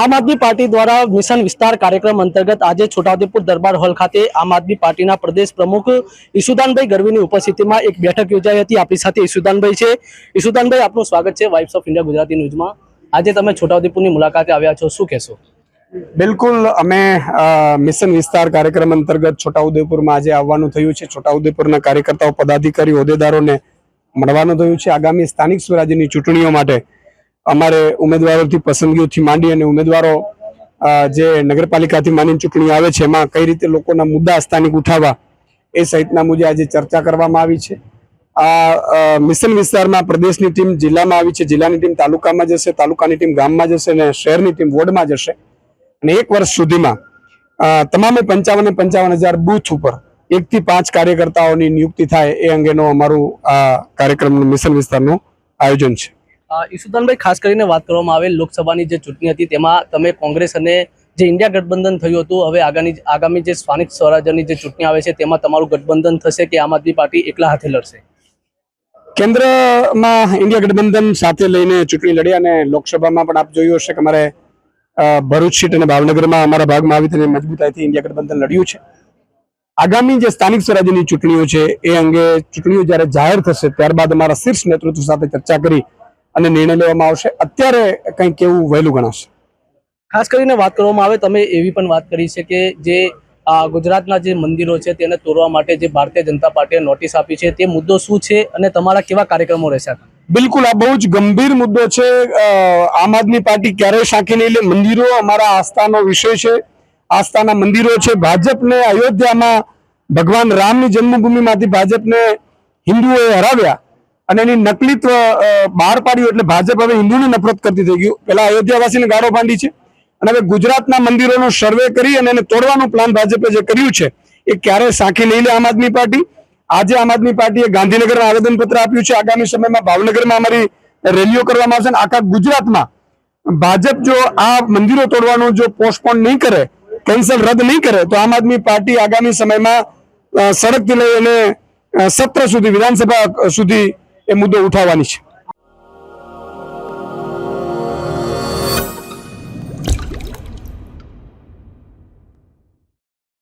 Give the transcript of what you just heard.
આમ આદમી પાર્ટી દ્વારા મિશન વિસ્તાર કાર્યક્રમ અંતર્ગત આજે છોટાઉદેપુર દરબાર હોલ ખાતે આમ આદમી પાર્ટીના પ્રદેશ પ્રમુખ ઈશુદાનભાઈ ગરવીની ઉપસ્થિતિમાં એક બેઠક યોજાઈ હતી. આપણી સાથે ઈશુદાનભાઈ છે. ઈશુદાનભાઈ આપનું સ્વાગત છે વાઇફ્સ ઓફ ઇન્ડિયા ગુજરાતી ન્યૂઝમાં. આજે તમે છોટાઉદેપુરની મુલાકાતે આવ્યા છો. શું કહેશો? બિલકુલ, અમે મિશન વિસ્તાર કાર્યક્રમ અંતર્ગત છોટાઉદેપુરમાં આજે આવવાનું થયું છે. છોટાઉદેપુરના કાર્યકર્તાઓ પદાધિકારી હોદ્દેદારોને મળવાનું થયું છે. આગામી સ્થાનિક સ્વરાજ્યની ચૂંટણીઓ માટે અમારે ઉમેદવારોથી પસંદગીઓથી માંડી અને ઉમેદવારો જે નગરપાલિકાથી માંડીને ચૂંટણી આવે છે, એમાં કઈ રીતે લોકોના મુદ્દા સ્થાનિક ઉઠાવવા, એ સહિતના મુજબ આજે ચર્ચા કરવામાં આવી છે. આ મિશન વિસ્તારમાં પ્રદેશની ટીમ જિલ્લામાં આવી છે. જિલ્લાની ટીમ તાલુકામાં જશે, તાલુકાની ટીમ ગામમાં જશે અને શહેરની ટીમ વોર્ડમાં જશે. અને એક વર્ષ સુધીમાં તમામે પંચાવન પંચાવન હજાર બૂથ ઉપર એકથી પાંચ કાર્યકર્તાઓની નિયુક્તિ થાય એ અંગેનો અમારું આ કાર્યક્રમનું મિશન વિસ્તારનું આયોજન છે. અ, ઈસુદાનભાઈ ખાસ કરીને વાત કરવામાં આવે લોકસભાની જે ચૂંટણી હતી તેમાં તમે કોંગ્રેસ અને જે ઇન્ડિયા ગઠબંધન થયું હતું હવે આગામી આગામી જે સ્થાનિક સ્વરાજ્યની જે ચૂંટણી આવે છે તેમાં તમારું ગઠબંધન થશે કે આમ આદમી પાર્ટી એકલા હાથે લડશે? કેન્દ્રમાં ઇન્ડિયા ગઠબંધન સાથે લઈને ચૂંટણી લડી અને લોકસભામાં પણ આપ જોયું હશે કે અમારે ભરૂચ સીટ અને ભાવનગરમાં અમારા ભાગમાં આવી તેને મજબૂતાઈથી ઇન્ડિયા ગઠબંધન લડ્યું છે. આગામી જે સ્થાનિક સ્વરાજ્યની ચૂંટણીઓ છે એ અંગે ચૂંટણીઓ જ્યારે જાહેર થશે ત્યારબાદ અમારા શીર્ષ નેતૃત્વ સાથે ચર્ચા કરી અને નિર્ણય લેવામાં આવશે. અત્યારે કંઈક એવું વહેલું ગણાશે. ખાસ કરીને વાત કરવામાં આવે તમે એવી પણ વાત કરી છે કે જે ગુજરાતના જે મંદિરો છે તેને તોડવા માટે જે ભારતીય જનતા પાર્ટીએ નોટિસ આપી છે તે મુદ્દો શું છે અને તમારા કેવા કાર્યક્રમો રહેશે? બિલકુલ આ બહુ જ ગંભીર મુદ્દો છે. આમ આદમી પાર્ટી ક્યારેય શાંકી નહીં લે. મંદિરો અમારા આસ્થાનો વિષય છે. આસ્થાના મંદિરો છે. ભાજપને અયોધ્યામાં ભગવાન રામની જન્મભૂમિમાંથી ભાજપને હિન્દુઓએ હરાવ્યા. અને એની નકલીત્વ બહાર પાડ્યું એટલે ભાજપ હવે હિન્દુને નફરત કરતી થઈ ગયું. પેલા અયોધ્યાવાસીને ગાળો બાંધી છે. અને હવે ગુજરાતના મંદિરોનો સર્વે કરી અને એને તોડવાનું પ્લાન ભાજપે જે કર્યું છે, એ ક્યારે સાંખી લઈ લે આમ આદમી પાર્ટી. આજે આમ આદમી પાર્ટીએ ગાંધીનગરમાં આવેદનપત્ર આપ્યું છે. આગામી સમયમાં ભાવનગરમાં અમારી રેલીઓ કરવામાં આવશે અને આખા ગુજરાતમાં ભાજપ જો આ મંદિરો તોડવાનું જો પોસ્ટપોન નહીં કરે કેન્સલ રદ નહીં કરે, તો આમ આદમી પાર્ટી આગામી સમયમાં સડકથી લઈ અને સત્ર સુધી, વિધાનસભા સુધી એ મુદ્દો ઉઠાવવાની છે.